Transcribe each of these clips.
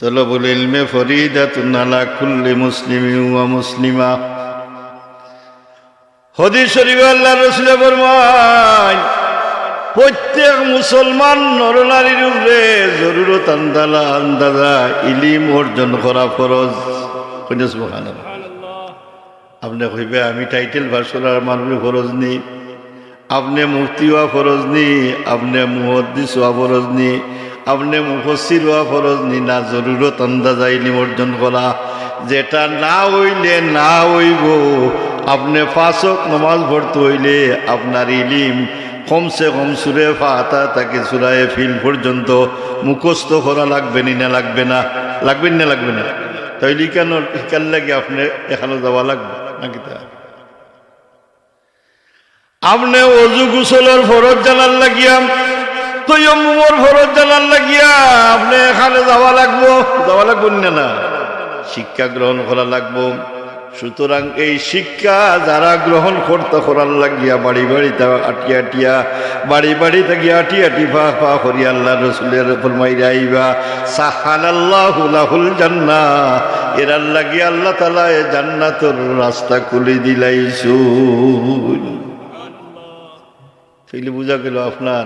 তলবুল ইলমে ফরিদা আলা কুল্লি মুসলিমি ওয়া মুসলিমা। হদিস শরীফ আল্লাহ রসুল ফরমান প্রত্যেক মুসলমান নরনারীর উপরে জরুরত আন্দালা আন্দাজা ইলিম অর্জন করা ফরজ। আপনি কইবে, আমি টাইটেল ভাষণার মানুষ ফরজ নি, আপনি মুফতি হওয়া ফরজ নি, আপনি মুহদ্দিস হওয়া ফরজ নি আপনি মুফসির হওয়া ফরজ নি না জরুরত আন্দাজা ইলিম অর্জন করা। যেটা না হইলে না হইব। আপনি ফাঁসক নমাজ পড়তে হইলে আপনার ইলিম কমসে কম সুরে ফাতা তাকে সুরায় ফিল পর্যন্ত মুখস্থ করা লাগবে নি না লাগবে না? লাগবে না লাগবে না? তাইলে কেন শিকার লাগে আপনি এখানে যাওয়া লাগবে নাকি তা? আপনি অজু গুসলের ফরজ জানার লাগিয়া লাগিয়া এখানে লাগবো? না শিক্ষা গ্রহণ করা লাগবো। সুতরাং এই শিক্ষা যারা গ্রহণ করতে করার লাগিয়া বাড়ি বাড়িতে আটিয়া আটিয়া, বাড়ি বাড়ি থেকে আটি আটি ফা ফা করি আল্লাহ রসুলের ফরমাইরা আইবা জান্না। আল্লাহ তালা আপনার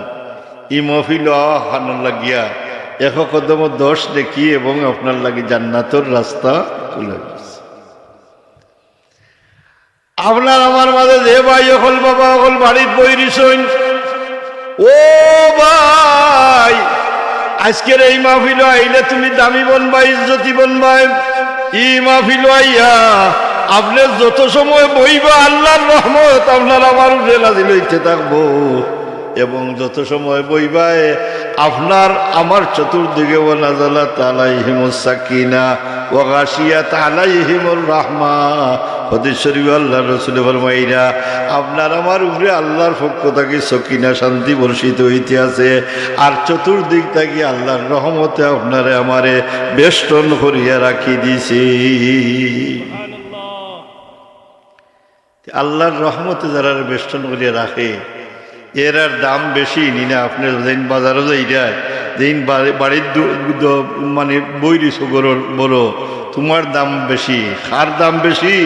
ই মহফিল হানার লাগিয়া এক কদম দেখি এবং আপনার লাগি জান্নাতর রাস্তা খুলে আপনার আমার মাঝে যে ভাই অকল বাবা, অকল বাড়ির বইরিসইন ও ভাই, আজকের এই মাহফিল আইলে তুমি দামি বনবা ইজ্জতি বনবাই ই মাহফিল আইয়া আপনি যত সময় বইবা, আল্লাহর রহমত আপনার আমার উপরে লাজি লইতে থাকব। এবং যত সময় বইবায় আপনার আমার চতুর্দিকে ও নাজালা তালাইহিম সাকিনা ও গাছিয়া তালাইহিমুর রাহমা। হদিস শরীফ আল্লাহ রসুল ফরমাইরা আপনার আমার উপরে আল্লাহর পক্ষ থেকে সকিনা শান্তি বর্ষিত হইতে আছে আর চতুর্দিক থেকে আল্লাহর রহমতে আপনারে আমারে বেষ্টন করিয়া রাখি দিছি। আল্লাহর রহমতে যারা বেষ্টন করিয়া রাখে এর আর দাম বেশি, নি না? আপনার যেদিন বাজারও যাইরা যেদিন বাড়ির মানে বৈরি সগরর বড় তোমার দাম বেশি। খার দাম বেশি?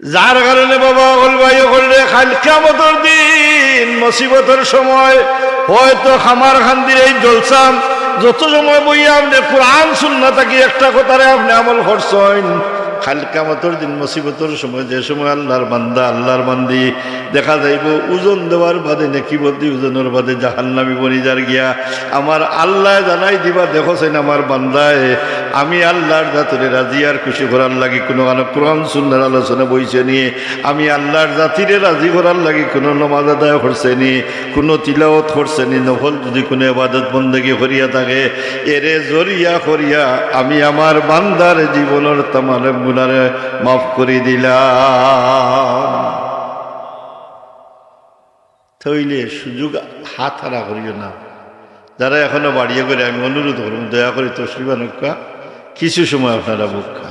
যার কারণে বাবা অকল ভাই করলে খালকামতর দিন, মুসিবতের সময়, হয়তো খামার খান্দির এই জলসাম, যত সময় বইয়া আপনি কোরআন শুননা থাকি, একটা কথারে আপনি আমল করছেন। খালকামতর দিন মুসিবতর সময়, যে সময় আল্লাহর বান্দা, আল্লাহর বান্দি দেখা যাইব ওজন দেওয়ার বাদে, নাকি বলতে ওজনের বাদে জাহান্নামি বনিজার গিয়া আমার আল্লাহ জানাই দিবা দেখছেন আমার বান্দায়। আমি আল্লাহর জাতরে রাজি আর খুশি করার লাগি কোনো কোরআন সুন্দর আলোচনা বইছে নিয়ে আমি আল্লাহর জাতিরে রাজি করার লাগি কোনো নমাজ আদায় করছে নি, কোনো তিলাওত করছে নি, নফল যদি কোনো আবাদত বন্দেগি করিয়া থাকে, এরে জরিয়া করিয়া আমি আমার বান্দার জীবনের তামারে গুনারে মাফ করে দিলাম। থইলে সুযোগ হাত হারা করিও না। যারা এখনও বাড়িয়ে করে, আমি অনুরোধ করব, দয়া করে তসলিমা নক্কা কিছু সময় আপনারা বুকা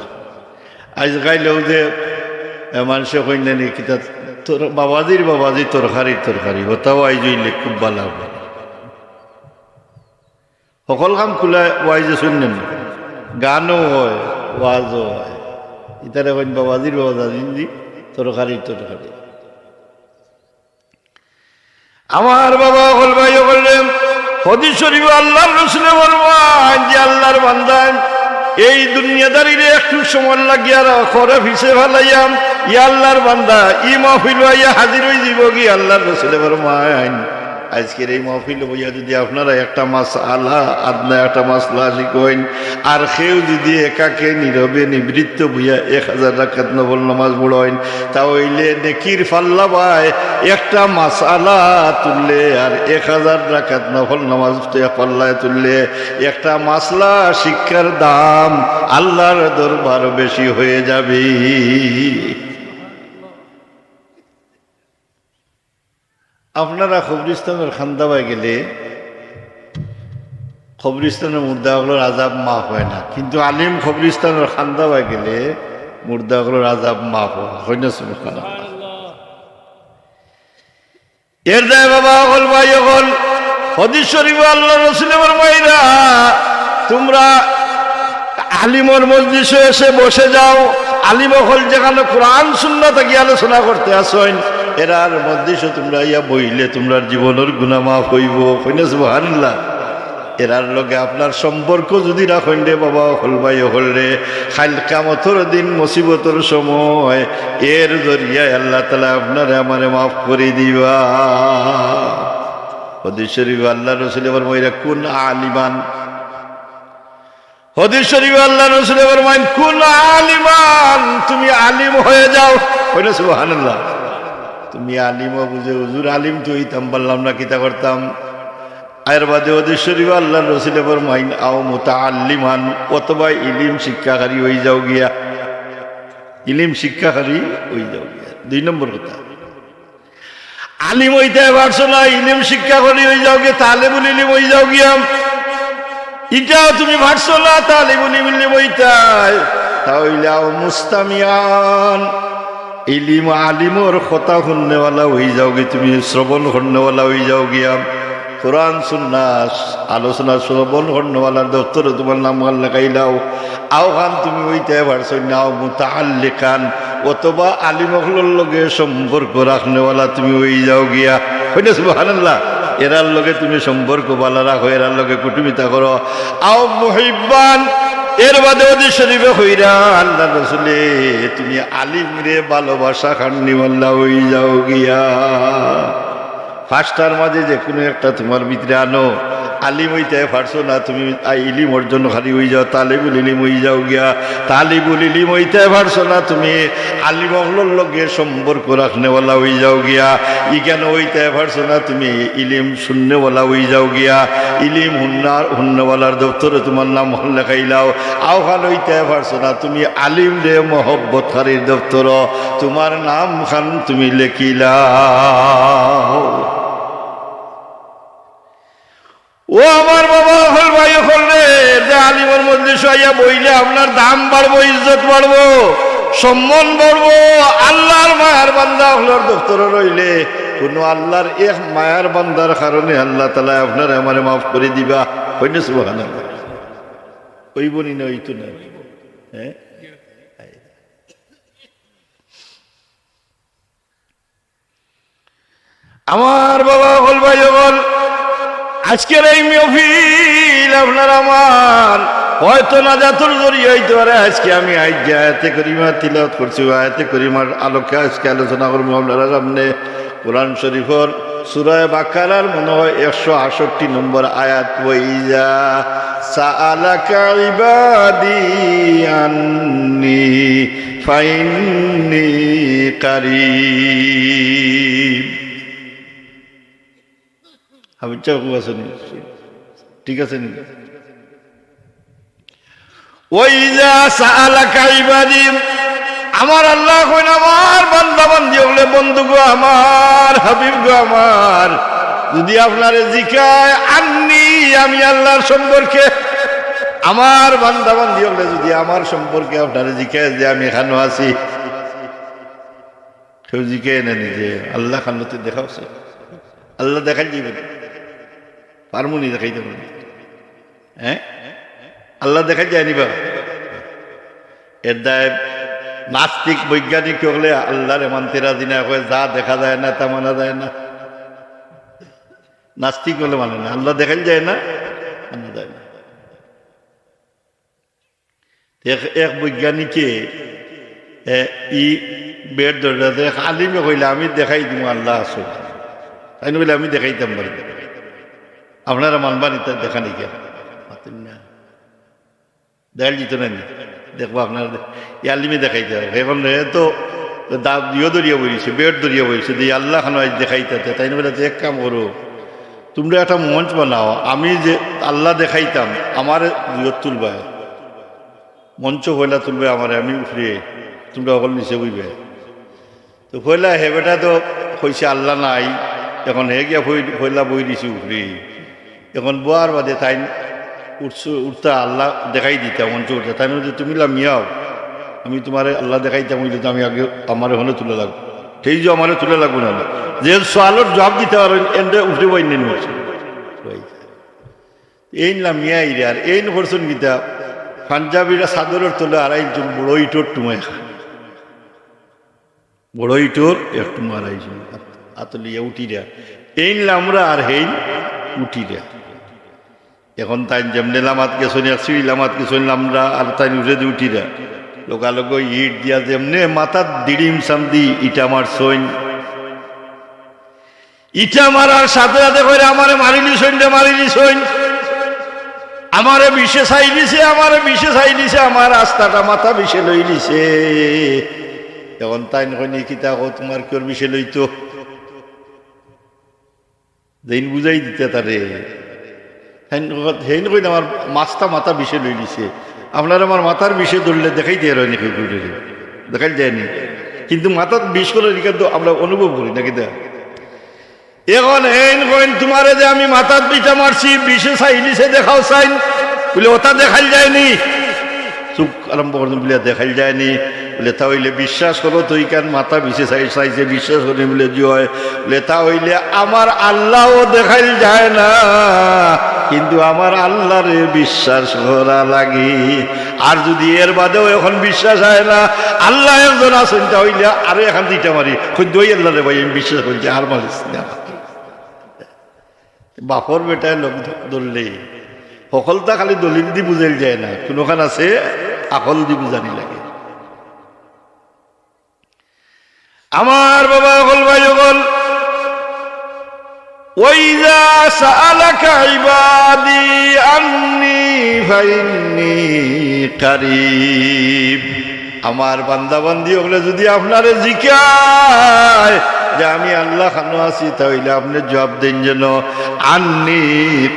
আজ গাইলেও যে মানুষে কইলেনি কিতা তোর বাবাজির বাবাজি তরকারি তরকারি হতাও আই জইলে খুব ভালো হবে। সকল কাম খোলা ওয়াইজে শুনলেন। গানও হয়, ওয়াজও হয়। ইতারে কইন বাবাজির বাবাজি তরকারি তরকারি। আমার বাবা হল ভাই বললেন হদি শরীফ আল্লাহর রসুলে বলবান যে আল্লাহর বান্দান এই দুনিয়াদারিরে একটু সময় লাগিয়া খরে ফিসে ভালাইয়াম ই আল্লাহর বান্দা ই মহফিল আইয়া হাজির হয়ে দিব কি আল্লাহর রসুলে বলবান আজকের এই মহফিল বইয়া যদি আপনারা একটা মাস আল্লাহ আদনা একটা মাস লাশি কইন আর সেও যদি একাকে নীরবে নিবৃত্ত বইয়া এক হাজার রাখাত নবল নামাজ তা হইলে নেকির ফাল্লা বাই একটা মাস আলা তুললে আর এক হাজার রাখাত নফল নামাজ পাল্লায় তুললে, একটা মাসলা শিক্ষার দাম আল্লাহর দরবার বেশি হয়ে যাবে। আপনারা খবরিস্তানের খান্দাবায় গেলে খবরিস্তানের মুর্দাগুলোর আজাব মাফ হয় না। কিন্তু আলিম খবরিস্তানের খান্দাবায় গেলে মুর্দাগুলোর আজাব মাফ হয় না। আল্লাহ এর দেয় বাবা হল ভাই হল হদিস শরীফ আল্লাহ রসুলের মাইরা তোমরা আলিমর মসজিদে এসে বসে যাও। আলিম হল যেখানে কোরআন সুন্না থাকি আলোচনা করতে আসেন, এরার মসজিদে তোমরা ইয়া বইলে তোমরা জীবনের গুণা মাফ হইব হইনা সুবহানাল্লাহ। এরার লগে আপনার সম্পর্ক যদি রাখেন রে বাবা, হল ভাই, হল রে কামতর দিন, মুসিবতর সময়, এর জরিয়ায় আল্লাহ তালা আপনারে আমারে মাফ করে দিবা। হদিস শরীফ আল্লাহ রসুল এবার মহিলা কোন আলিমান হদিস শরীফ আল্লাহ রসুল এবার মাইন কোন আলিমান, তুমি আলিম হয়ে যাও। হইনা সুবহানাল্লাহ। তুমি আলিম বুঝে হুজুর আলিম, তো হইতাম না, কিতা করতাম? আয়ের বাদে ওদের শরীফ আল্লাহ রসুল আও মোতা আল্লিমান অথবা ইলিম শিক্ষাকারী হয়ে যাও গিয়া। ইলিম শিক্ষাকারী হয়ে যাও গিয়া। দুই নম্বর কথা। আলিম হইতে পারছ না, ইলিম শিক্ষাকারী হয়ে যাও গিয়া তাহলে ইলিম হয়ে যাও গিয়া। ইটাও তুমি পারছ না, তাহলে বলি ইলিম হইতাই তাহলে মুস্তামিয়ান। ইলিম আলিমর কথা শুননেওয়ালা হয়ে যাও গে তুমি, শ্রবণ শুননেওয়ালা হয়ে যাও গিয়া কোরআন, সুন্নাস, আলোচনা, শ্রবণ করনেওয়ালার দপ্তরে তোমার নাম গান লেখাইলাও আও খান তুমি ওইটাই পারছ নাও মুতাহাল্লি খান অথবা আলিমহলের লগে সম্পর্ক রাখনেওয়ালা তুমি ওই যাও গিয়া। হইনা, সুবহানাল্লাহ। এরার লগে তুমি সম্পর্ক বালা রাখো, এরার লগে কুটুমিতা করো। আও মহিবান এর বাদে ওদের শরীফে হইরা আল্লাহ রসুলে, তুমি আলিম রে, ভালোবাসা খান্নি মাল্লা হই যাও গিয়া। ফার্স্টার মাঝে যে কোনো একটা তোমার ভিতরে আনো। আলিম হইতে পারছ না, তুমি ইলিম অর্জন খালি হয়ে যাও, তালিবুল ইলিম হয়ে যাও গিয়া। তালিবুল ইলিম হইতে পারছ না, তুমি আলিম অহলোর লগে সম্পর্ক রাখনেওয়ালা হয়ে যাও গিয়া। ই কেন হইতে পারছ না, তুমি ইলিম শূন্যওয়ালা হয়ে যাও গিয়া। ইলিম হুন্নার, হুন্নওয়ালার দপ্তরে তোমার নাম লেখাইলাও। আহ্বান হইতে পারছ না, তুমি আলিম রে মহব্বত খারির দপ্তর। তোমার নাম খান তুমি লেখিলাও। ও আমার বাবা, হল ভাই, হল রে, যে আলিমের মধ্যে শুয়াইয়া বইলে আপনার দাম বাড়বো, ইজ্জত বাড়বো, সম্মান বাড়বো, আল্লাহর মায়ার বান্দা হলার দপ্তরে রইলে, কোনো আল্লাহর এক মায়ার বান্দার কারণে আল্লাহ তালা আপনার আমারে মাফ করে দিবা। হইনে সুবাহান ওই বনি না, ওই তো না। হ্যাঁ? আমার বাবা, হল ভাই, হল। আজকের এই মফিল আপনার আমার। হয়তো না জাতুর জড়িয়ে হইতে পারে, আজকে আমি আজ যে আয়াতে করিমা তিলত করছি আয়াতে করিমার আলোকে আজকে আলোচনা করব আপনারা সামনে। কোরআন শরীফর সুরায় বাকারার মনে হয় একশো আষট্টি নম্বর আয়াত ওইজা সালাকা ইবাদি আন্নি ফাইন্নি কারিব। আমি চাকু আছে নি ঠিক আছে নি আমার আল্লাহ কইন, আমার বান্দা বান্দি হলে বন্ধু গো আমার, হাবিব গো আমার, যদি আপনারে জিকায় আননি আমি আল্লাহর সম্পর্কে, আমার বান্দা বান্দি হলে যদি আমার সম্পর্কে আপনারে জিকায় যে আমি এখানে আছি, কেউ জিকে নেনি যে আল্লাহ খান্নতে দেখাওছে আল্লাহ দেখাই যাবেন পারমুনি দেখাইতে পারি হ্যাঁ আল্লাহ দেখা যায়নি বা এর দায় নাস্তিক বৈজ্ঞানিক হলে আল্লাহর মানতে রাজি না কয়ে যা দেখা যায় না, তা মানা যায় না। নাস্তিক হলে মানে না, আল্লাহ দেখাই যায় না, মানা যায় না। এক বৈজ্ঞানিকে ই বেড দরজাতে আলিমে কইলে, আমি দেখাই দিব আল্লাহ আসো তাই বলে, আমি দেখাইতাম পারি। আপনারা মানবা নিতে দেখা নেই কেন? মাতেন না। দেখা যেত না। দেখব আপনার ইয়ালিমে দেখাইতে হবে। এখন তো দা ইয়ে দরিয়া বইছে, বেড দরিয়া বইছে দিয়ে আল্লাহ খান দেখাইতে তাই না বলে এক কাম করো, তোমরা একটা মঞ্চ বানাও। আমি যে আল্লাহ দেখাইতাম, আমার ইয়ত তুলবা। মঞ্চ হইলা তুলবে আমার, আমি উঠরে, তোমরা অকল নিচে বইবে। তো হইলা হেবেটা তো, কইছে আল্লাহ নাই। এখন হে গিয়া হইলা বই দিছি উঠরে। এখন বোয়ার বাদে তাই উঠছো, উঠতে আল্লাহ দেখাই দিতে মঞ্চ উঠতে তাই বলছে তুমি লামিয়াও আমি তোমারে আল্লাহ দেখাইতাম ওই তো আমি আগে আমার হলে তুলে লাগবো সেই যে আমার তুলে লাগবো না যে সোয়ালোর জবাব দিতে পারবেন এন্ডে উঠে বই নিয়েছে এই নামিয়া ইরে, আর এই করছেন গীতা, পাঞ্জাবিরা চাদরের তোলে একজন বড় ইটোর টুমাই খায়। বড় ইটোর একটু মারাইছেন আতলিয়া এই আমরা আর হেই উঠিরা। এখন তাই যেমনি লামাত গেছনি আসছি লামাত গেছনি আমরা আর তাই উঠে দিয়ে উঠিরা লোকালোক ইট দিয়া যেমনে মাথার দিড়িম সামদি ইটা মার সইন ইটা মারার সাথে সাথে করে আমারে মারিলি সইন রে, মারিলি সইন আমারে বিষে চাই দিছে আমারে বিষে চাই দিছে আমার রাস্তাটা মাথা বিষে লই দিছে এখন তাই নয় কিতা কো তোমার কিয়র বিষে লইতো? দিন বুঝাই দিতে তারে। হেন আমার মাছটা মাথা বিষে লই দিছে। আপনার আমার মাথার বিষে ধরলে দেখাই দিয়ে রয় নাকি দেখাই যায়নি। কিন্তু মাথার বিষ করে রেখে তো আমরা অনুভব করি নাকি দেখ এখন হেন কইন, তোমারে যে আমি মাথার পিঠা মারছি, বিষে চাই দিছে দেখাও চাইন বলে, ওটা দেখাই যায়নি। চুপ, আরম্ভ করতেন বলে দেখাই যায়নি। বলে, তা হইলে বিশ্বাস করো তুই কেন মাথা বিশে চাই চাইছে বিশ্বাস করি বলে যে হয় বলে, তা হইলে আমার আল্লাহও দেখাই যায় না। কিন্তু আমার আল্লাহরে বিশ্বাস করা লাগে। আর যদি এর বাদেও এখন বিশ্বাস হয় না, আল্লাহ একজন আছেন, তা হইলে আরও এখান দিতে মারি খুব দই আল্লাহ রে ভাই, আমি বিশ্বাস করছি আর মারিস না বাপর বেটায় লোক ধরলে সকলটা খালি দলিল দি বুঝাইল যায় না। কোনোখান আছে, আকল দি বুঝানি লাগে। আমার বাবা, অকল ভাই, অকল ওইজা সালাকা ইবাদি আন্নি ফাইন্নি কারিব আমার বান্দাবান্দি হলে যদি আপনারে জিকায় যে আমি আল্লাহ খানো আছি, তাহলে আপনি জবাব দিন যেন আন্নি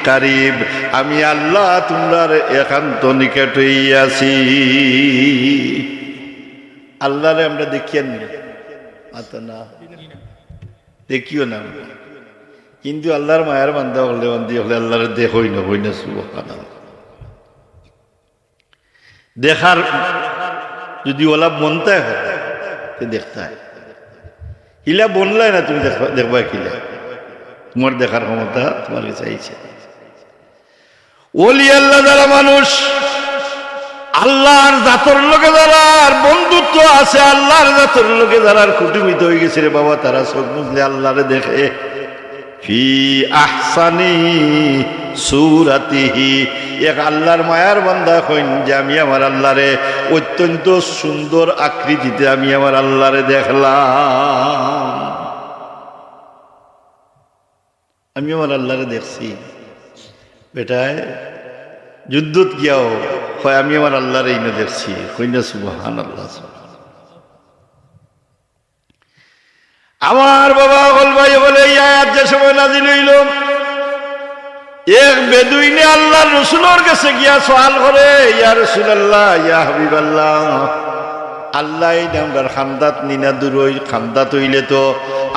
কারিব, আমি আল্লাহ তোমরার একান্ত নিকটই আছি। আল্লাহরে আমরা দেখিয়েন নি মাতা না দেখিও না কিন্তু আল্লাহর মায়ের বান্ধা হলে বান্ধি হলে আল্লাহর দেখ হই না হই না সুবহান দেখার যদি ওলা মনতে হয় দেখতে হয়। হিলা বনলাই না, তুমি দেখবা দেখবা কিলা তোমার দেখার ক্ষমতা তোমার কাছে আইছে। ওলি আল্লাহ যারা মানুষ, আল্লাহর জাতর লোকে যারা, আর বন্ধুত্ব আছে আল্লাহর জাতর লোকে যারা কুটুমিত হয়ে গেছে রে বাবা, তারা চোখ বুঝলে আল্লাহরে দেখে। ফি আহসানি সুরাতিহি। এক আল্লাহর মায়ার বান্দা কইন যে আমি আমার আল্লাহরে অত্যন্ত সুন্দর আকৃতিতে আমি আমার আল্লাহরে দেখলাম। আমি আমার আল্লাহরে দেখছি। বেটায়, যুদ্ধত গিয়াও হয় আমি আমার আল্লাহরে ইনে দেখছি। কইনা সুবহান আল্লাহ আমার বাবা বল ভাই বলে ইয়ার যে সময় নাজিল হইল, এক বেদুইনে আল্লাহ রসুলোর কাছে গিয়া সহাল করে, ইয়া রসুল আল্লাহ ইয়া হাবিব আল্লাহ আল্লাহ এই খান্দাত নিনা দূরই খান্দাত হইলে তো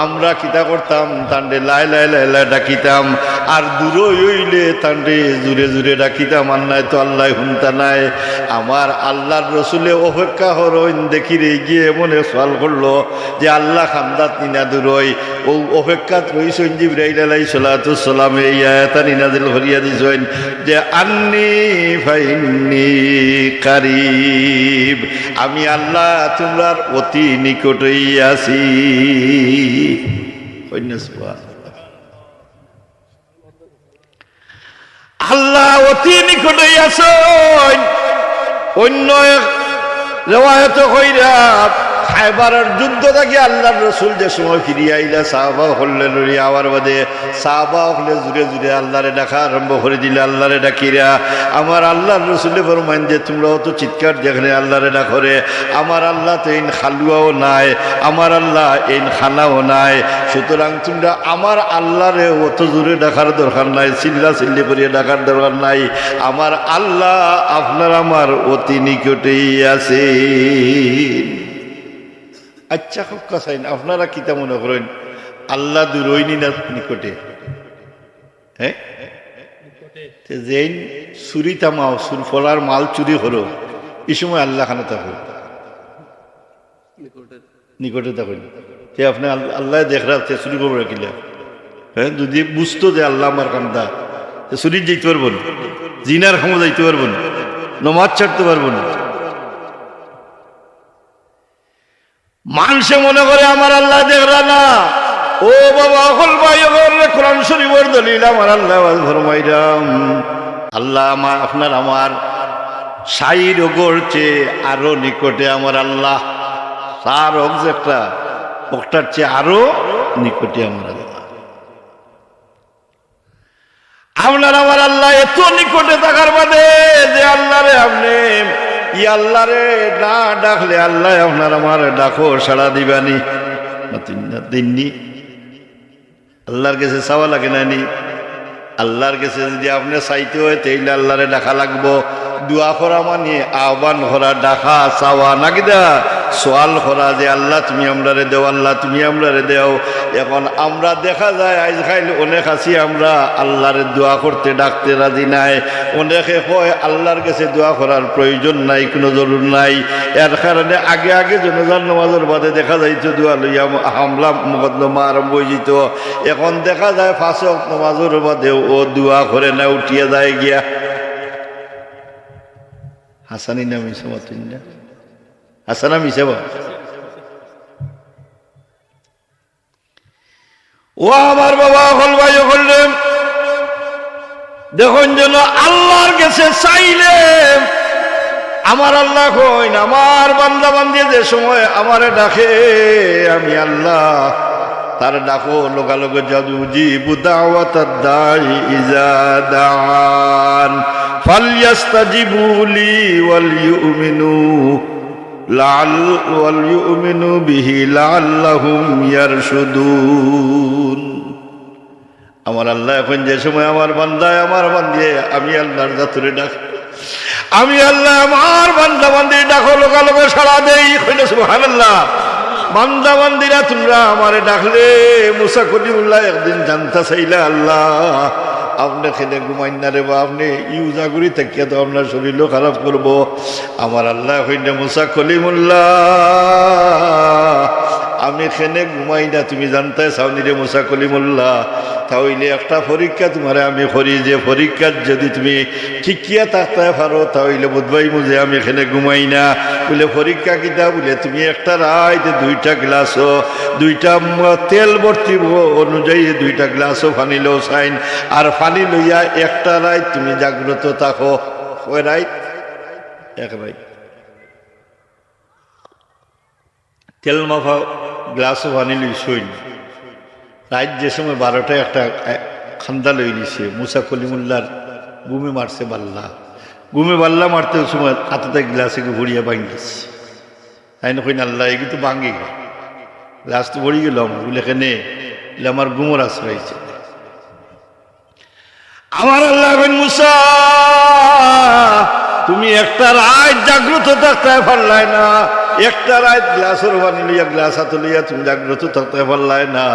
আমরা কিতা করতাম, তান্ডে লাই লাই লাই লাই ডাকিতাম, আর দূরই হইলে তান্ডে জুড়ে জুড়ে ডাকিতাম, আর নাই তো আল্লাহ হুনতা নাই। আমার আল্লাহর রসুলে অপেক্ষা হরইন দেখি রে গিয়ে মনে সওয়াল করল যে আল্লাহ খান্দাত নিনা দূরই ও অপেক্ষাত রইছেন জিব্রাইল আলাই সালাম এই আয়াতা নিনাদিল ভরিয়া দিছেন যে, আন্নি ফাইন্নি কারিব। আমি আল্লাহ তোমরার অতি নিকটই আসি আল্লাহ। অতি নিকটই আছেন। অন্য রেওয়ায়ত কইরা খাইবারের যুদ্ধ থাকি আল্লাহর রসুল যে সময় ফিরিয়ে আইলা, সাহাবা হলে লড়ি আওয়ার বাদে, সাহাবা হলে জুড়ে জুড়ে আল্লাহরে ডাকা আরম্ভ করে দিলে, আল্লাহরে ডাকিরা। আমার আল্লাহর রসুলে ফরমাইন যে তোমরা অত চিৎকার যেখানে আল্লাহরে ডাকরে আমার আল্লাহ তো এই খালুয়াও নাই, আমার আল্লাহ এই খানাও নাই। সুতরাং তোমরা আমার আল্লাহরে অত জোরে ডাকার দরকার নাই চিল্লা চিল্লি করিয়ে ডাকার দরকার নাই। আমার আল্লাহ আপনার আমার অতি নিকটেই আছে আচ্ছা খুব কাছাইন আপনারা কিতা মনে করেন? আল্লাহ দূরইনি না নিকটে। হ্যাঁ তে চুরি তামাও চুর ফলার মাল চুরি হলো এই সময় আল্লাহ খানা থাকো নিকটে। থাকুন তে আপনি আল- আল্লাহ দেখ রা তে চুরি করব রাখিলা হ্যাঁ যদি বুঝতো যে আল্লাহ আমার কান্দা চুরি যেতে পারব না। জিনার ক্ষমতা যাইতে পারব না। নমাজ ছাড়তে পারব না। মানুষে মনে করে আমার আল্লাহ দেখরা না। ও বাবা, অকল ভাই কোরআন শরীফের দলিল আমার আল্লাহ আল্লাহ আমার, আপনার আমার সাই রোগর চেয়ে আরও নিকটে আমার আল্লাহ হোক যে একটা চেয়ে আরও নিকটে আমার আল্লাহ। আপনার আমার আল্লাহ এত নিকটে থাকার বাদে যে আল্লাহ রে আপনি ই আল্লাহ রে, না ডাকলে আল্লাহ আপনার আমার ডাকো, সাড়া দিবানি। দিননি আল্লাহর কাছে চাওয়া লাগে না নি। আল্লাহর কাছে যদি আপনি চাইতে হয়, তাইলে আল্লাহরে ডাকা লাগবো। দোয়া করা মানে আহ্বান করা, ডাকা, চাওয়া নাকি দা সোয়াল করা যে আল্লাহ তুমি আমরারে দেও, আল্লাহ তুমি আমরারে দেও। এখন আমরা দেখা যায় আজ খাইল অনেক আছি আমরা, আল্লাহরে দোয়া করতে ডাকতে রাজি নাই। অনেকে কয়, আল্লাহর কাছে দোয়া করার প্রয়োজন নাই, কোনো জরুর নাই। এর কারণে আগে আগে জনজান নামাজের বাদে দেখা যাইতো দোয়া লইয়া হামলা মকদ্দমা আরম্ভ হয়ে যেত। এখন দেখা যায় ফাঁসক নামাজের বাদেও ও দোয়া করে না, উঠিয়া যায় গিয়া। হাসানি নামি না মতুন না মিশে ও আমার বাবা হল ভাই হলেন দেখুন যেন আল্লাহর কাছে চাইলে আমার আল্লাহ কইন আমার বান্দা বান্দি যে সময় আমারে ডাকে, আমি আল্লাহ তার ডাকো, লোকালোকে জাদু জিবু দাওয়াত ইজা দান। আমার আল্লাহ এখন যে সময় আমার বান্দায় আমার বান্দিয়ে, আমি আল্লাহর জাতুরে ডাক আমি আল্লাহ আমার বান্দা বান্দির ডাকো, লোকালোকে সারা দেই, কইলে সুবহানাল্লাহ। বান্দা বান্দিরা তোমরা আমারে ডাকলে, মুসা একদিন জানতা চাইলে আল্লাহ। আপনি খেলে ঘুমাই না রে বা আপনি ইউজা করি থাকিয়া তো আপনার শরীরও খারাপ করব। আমার আল্লাহ হইলে মুসা কলিমুল্লাহ। আমি খেনে ঘুমাই না, তুমি জানতে চাওনি রে মুসা কলিমুল্লাহ। তাহলে একটা পরীক্ষা তোমার আমি করি, যে পরীক্ষার যদি তুমি ঠিকিয়া থাকতে পারো তাহলে বুধবাই মুজে আমি এখানে ঘুমাই না। বলে, পরীক্ষা কিতা? বলে, তুমি একটা রাইতে দুইটা গ্লাসও, দুইটা তেল ভর্তি অনুযায়ী দুইটা গ্লাসও ফানি লো সাইন। আর ফানি লইয়া একটা রাইত তুমি জাগ্রত থাকো। ওই রাইত? এক রাইত। তেল মাফা গ্লাসও ফানি লই সইন রাত যে সময় বারোটায় একটা খান্দা লই নিছে, মুসা কলিমুল্লার গুমে মারছে বাল্লা। গুমে বাল্লা মারতে সময় হাতে গ্লাসে ভরিয়া ভাঙিয়েছে তাই না কইন, আল্লাহ এগুলো তো ভাঙি গ্লাস তো ভরি বলে, এখানে আমার গুমর আশ্রয়ছে আমার আল্লাহ মুসা, তুমি একটা রাত জাগ্রত থাকতে পারলাই না। একটা রায় গ্লাসের বানি লইয়া গ্লাস হাতে লইয়া তুমি জাগ্রত থাকতে পারলাই না।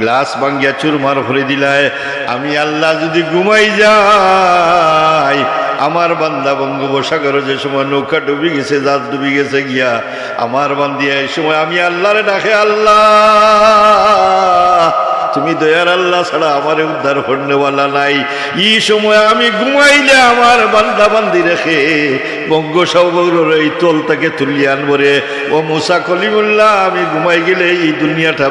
গ্লাস ভাঙ্গিয়া চুরমার ভরে দিলায় আমি আল্লাহ যদি ঘুমাই যাই, আমার বান্দা বঙ্গোপসাগর যে সময় নৌকা ডুবি গেছে দাঁত ডুবি গেছে গিয়া, আমার বান্দিয়া এই সময় আমি আল্লাহরে ডাকে, আল্লাহ! তুমি দয়ার আল্লাহ ছাড়া আমার উদ্ধার করনেওয়ালা নাই। এই সময় আমি ঘুমাইলে আমার বান্দা বান্দি রেখে বঙ্গোসাগরের এই তোলটাকে তুলিয়ে আনবরে ও মুসা কলিমুল্লাহ, আমি ঘুমাই গেলে এই দুনিয়াটা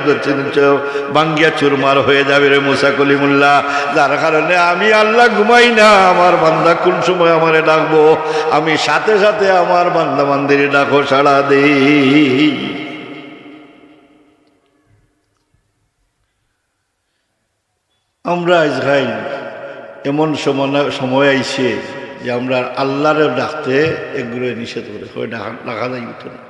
বাঙ্গিয়া চুরমার হয়ে যাবে রে মুসা কলিমুল্লাহ। যার কারণে আমি আল্লাহ ঘুমাই না, আমার বান্দা কোন সময় আমারে ডাকবো? আমি সাথে সাথে আমার বান্দা বান্দিরে ডাকো সাড়া দেই। আমরা ইসরাইল এমন সময় আইছে যে আমরা আল্লাহরে ডাকতে এগুলো নিষেধ করে। ডাকা যায় উঠে না।